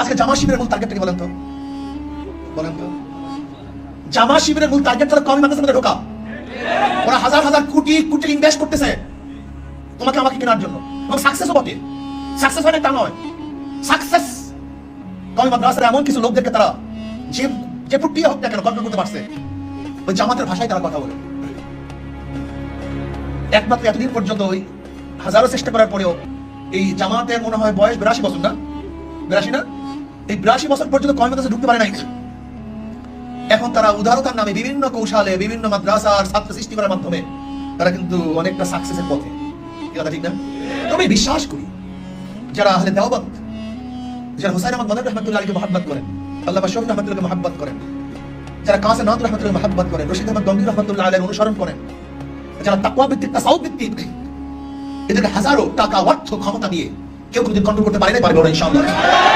আজকে জামা শিবিরের মূল টার্গেটটা কি বলেন তো? বলেন তো। জামা শিবিরের মূল টার্গেট হলো কমি মাদ্রাসার মধ্যে ঢোকা? ওরা হাজার হাজার কোটি কোটি ইনভেস্ট করতেছে। তোমাকে আমাকে কেনার জন্য। এবং সাকসেস হয় তা নয়। সাকসেস কমি মাদ্রাসার এমন কিছু লোকদেরকে তারা যে যে প্রক্রিয়া হোক না কেন করতে পারছে, ওই জামাতের ভাষায় তারা কথা বলে। একমাত্র এতদিন পর্যন্ত ওই হাজারো চেষ্টা করার পরেও এই জামাতের মনে হয় বয়স বিরাশি বছর না? বিরাশি না? এই বিরাশি বছর পর্যন্ত কমি মাদ্রাসা ঢুকতে পারে নাই। এখন তারা উদারতার নামে বিভিন্ন কৌশলে, বিভিন্ন মাদ্রাসার ছাত্র সৃষ্টি করার মাধ্যমে তারা কিন্তু অনেকটা সাকসেসের পথে। কথা ঠিক না? তবে বিশ্বাস করি, যারা আহলে দেওবত যারা হুসাইন আহমদ মদন রহমতুল্লাহ আলীকে মহাব্বত করেন, আল্লাহ শহীদ রহমতুল্লাহকে মহাব্বত করেন, যারা কাসে নাদ রহমতুল্লাহ মহাব্বত করেন, রশিদ আহমদ গঙ্গি রহমতুল্লাহ আলের অনুসরণ করেন, যারা তাকওয়া ভিত্তিক তাসাউদ ভিত্তিক এদেরকে হাজারো টাকা অর্থ ক্ষমতা দিয়ে কেউ কোনোদিন কন্ট্রোল করতে পারে না পারবে ওরা ইনশাআল্লাহ।